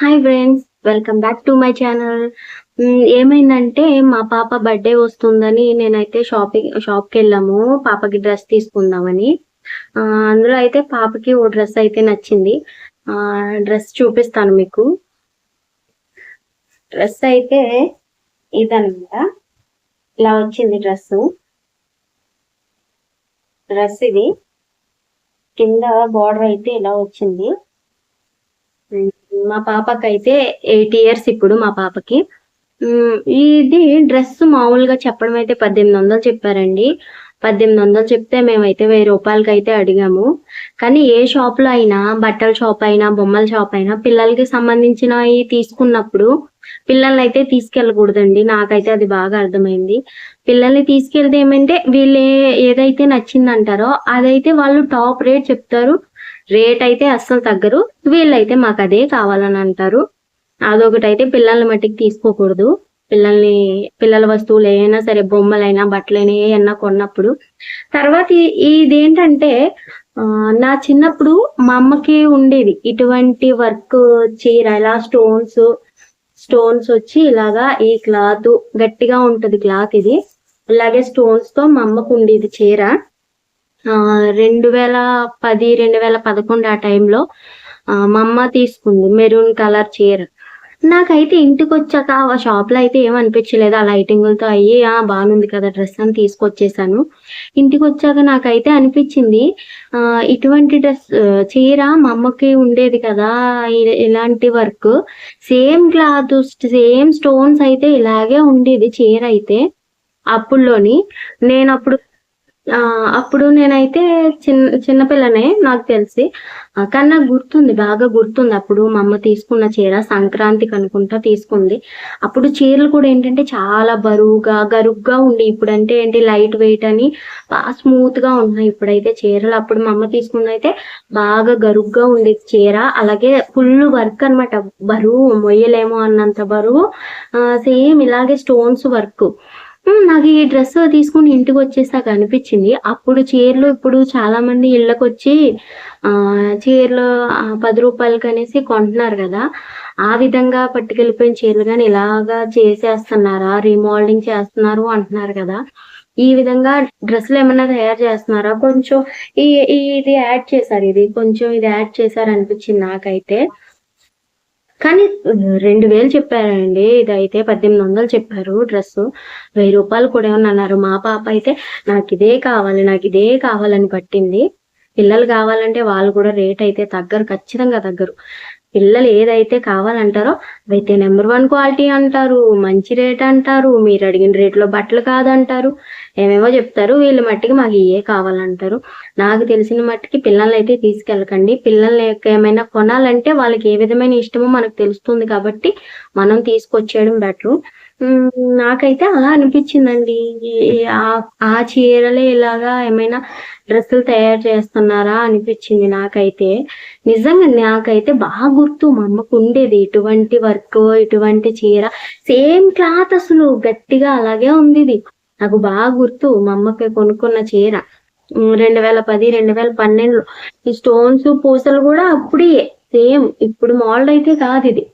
Hi friends welcome back to my channel ఏమైందంటే మా పాప బర్త్డే వస్తుందని నేనైతే షాపింగ్ షాప్కి వెళ్ళాము. పాపకి డ్రెస్ తీసుకుందామని. అందులో అయితే పాపకి ఓ డ్రెస్ అయితే నచ్చింది. డ్రెస్ చూపిస్తాను మీకు. డ్రెస్ అయితే ఇదనమాట ఇలా వచ్చింది డ్రెస్ డ్రెస్ ఇది. కింద బార్డర్ అయితే ఇలా వచ్చింది. మా పాపకైతే ఎయిట్ ఇయర్స్ ఇప్పుడు మా పాపకి. ఉమ్, ఇది డ్రెస్ మామూలుగా చెప్పడం అయితే పద్దెనిమిది వందలు చెప్పారండి. పద్దెనిమిది వందలు చెప్తే మేమైతే వెయ్యి రూపాయలకి అయితే అడిగాము. కానీ ఏ షాప్లో అయినా బట్టల షాప్ అయినా బొమ్మల షాప్ అయినా పిల్లలకి సంబంధించినవి తీసుకున్నప్పుడు పిల్లల్ని అయితే తీసుకెళ్ళకూడదండి. నాకైతే అది బాగా అర్థమైంది. పిల్లల్ని తీసుకెళ్తే ఏమంటే వీళ్ళు ఏదైతే నచ్చిందంటారో అదైతే వాళ్ళు టాప్ రేట్ చెప్తారు. రేట్ అయితే అస్సలు తగ్గరు. వీళ్ళైతే మాకు అదే కావాలని అంటారు. అదొకటి అయితే పిల్లల్ని మట్టికి తీసుకోకూడదు. పిల్లల్ని పిల్లల వస్తువులు ఏమైనా సరే బొమ్మలైనా బట్టలైనా ఏమన్నా కొన్నప్పుడు తర్వాత ఇది ఇదేంటంటే నా చిన్నప్పుడు మా అమ్మకి ఉండేది. ఇటువంటి వర్క్ చీర ఇలా స్టోన్స్ స్టోన్స్ వచ్చి ఇలాగా ఈ క్లాత్ గట్టిగా ఉంటది క్లాత్ ఇది. ఇలాగే స్టోన్స్తో మా అమ్మకు ఉండేది చీర. రెండు వేల పది రెండు వేల పదకొండు ఆ టైంలో మా అమ్మ తీసుకుంది మెరూన్ కలర్ చీర. నాకైతే ఇంటికి వచ్చాక ఆ షాప్లో అయితే అయితే ఏమనిపించలేదు ఆ లైటింగులతో అయ్యి ఆ బాగుంది కదా డ్రెస్ అని తీసుకొచ్చేసాను. ఇంటికి వచ్చాక నాకైతే అనిపించింది ఇటువంటి డ్రెస్ చీర మా అమ్మకి ఉండేది కదా ఇలాంటి work. Same cloth same stones అయితే ఇలాగే ఉండేది చీర అయితే అప్పుల్లోని. నేను అప్పుడు అప్పుడు నేనైతే చిన్న చిన్నపిల్లనే నాకు తెలిసి. కానీ నాకు గుర్తుంది బాగా గుర్తుంది. అప్పుడు మా అమ్మ తీసుకున్న చీర సంక్రాంతికి అనుకుంటా తీసుకుంది. అప్పుడు చీరలు కూడా ఏంటంటే చాలా బరువుగా గరుగ్గా ఉండి ఇప్పుడంటే ఏంటి లైట్ వెయిట్ అని బాగా స్మూత్గా ఉన్నాయి ఇప్పుడైతే చీరలు. అప్పుడు మా అమ్మ తీసుకున్న అయితే బాగా గరుగ్గా ఉండేది చీర. అలాగే ఫుల్ వర్క్ అనమాట బరువు మొయ్యలేమో అన్నంత బరువు. సేమ్ ఇలాగే స్టోన్స్ వర్క్. నాకు ఈ డ్రెస్ తీసుకుని ఇంటికి వచ్చేసాక అనిపించింది. అప్పుడు చీరలు ఇప్పుడు చాలా మంది ఇళ్ళకి వచ్చి ఆ చీరలు పది రూపాయలకి అనేసి కొంటున్నారు కదా. ఆ విధంగా పట్టుకెళ్ళిపోయిన చీరలు కానీ ఇలాగా చేసేస్తున్నారా? రీమోల్డింగ్ చేస్తున్నారు అంటున్నారు కదా. ఈ విధంగా డ్రెస్సులు ఏమైనా తయారు చేస్తున్నారా? కొంచెం ఈ ఈ- ఇది యాడ్ చేశారు. ఇది కొంచెం ఇది యాడ్ చేశారు అనిపించింది నాకైతే. కానీ రెండు వేలు చెప్పారండి. ఇది అయితే పద్దెనిమిది వందలు చెప్పారు డ్రెస్ వెయ్యి రూపాయలు కూడా ఏమన్నా అన్నారు. మా పాప అయితే నాకు ఇదే కావాలి నాకు ఇదే కావాలని పట్టింది. పిల్లలు కావాలంటే వాళ్ళు కూడా రేట్ అయితే తగ్గరు ఖచ్చితంగా తగ్గరు. పిల్లలు ఏదైతే కావాలంటారో అయితే నెంబర్ వన్ క్వాలిటీ అంటారు మంచి రేట్ అంటారు మీరు అడిగిన రేట్లో బట్టలు కాదంటారు. ఏమేమో చెప్తారు వీళ్ళ మట్టికి మాకు ఇవే కావాలంటారు. నాకు తెలిసిన మట్టికి పిల్లల్ని అయితే తీసుకెళ్ళకండి. పిల్లల్ని ఏమైనా కొనాలంటే వాళ్ళకి ఏ విధమైన ఇష్టమో మనకు తెలుస్తుంది కాబట్టి మనం తీసుకొచ్చేయడం బెటర్. నాకైతే అలా అనిపించిందండి. ఆ- చీరలే ఇలాగా ఏమైనా డ్రెస్సులు తయారు చేస్తున్నారా అనిపించింది నాకైతే. నిజంగా నాకైతే బాగా గుర్తు మా అమ్మకు ఉండేది ఇటువంటి వర్క్ ఇటువంటి చీర. సేమ్ క్లాత్ అసలు గట్టిగా అలాగే ఉంది ఇది నాకు బాగా గుర్తు మా అమ్మకి కొనుక్కున్న చీర. రెండు వేల పది రెండు వేల పన్నెండులో. ఈ స్టోన్స్ పూసలు కూడా అప్పుడే. సేమ్ ఇప్పుడు మోల్డ్ అయితే కాదు ఇది.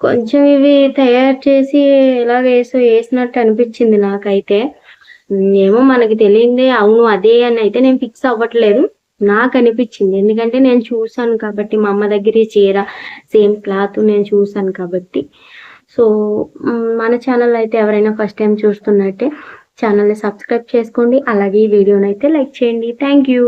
కొంచెం ఇవి తయారు చేసి ఇలా వేసో వేసినట్టు అనిపించింది నాకైతే. ఏమో మనకి తెలియంది అవును అదే అని అయితే నేను ఫిక్స్ అవ్వట్లేదు. నాకు అనిపించింది. ఎందుకంటే నేను చూసాను కాబట్టి మా అమ్మ దగ్గర చీర సేమ్ క్లాత్ నేను చూసాను కాబట్టి. సో మన ఛానల్ అయితే ఎవరైనా ఫస్ట్ టైం చూస్తున్నట్టే ఛానల్ని సబ్స్క్రైబ్ చేసుకోండి. అలాగే ఈ వీడియోని అయితే లైక్ చేయండి. Thank you.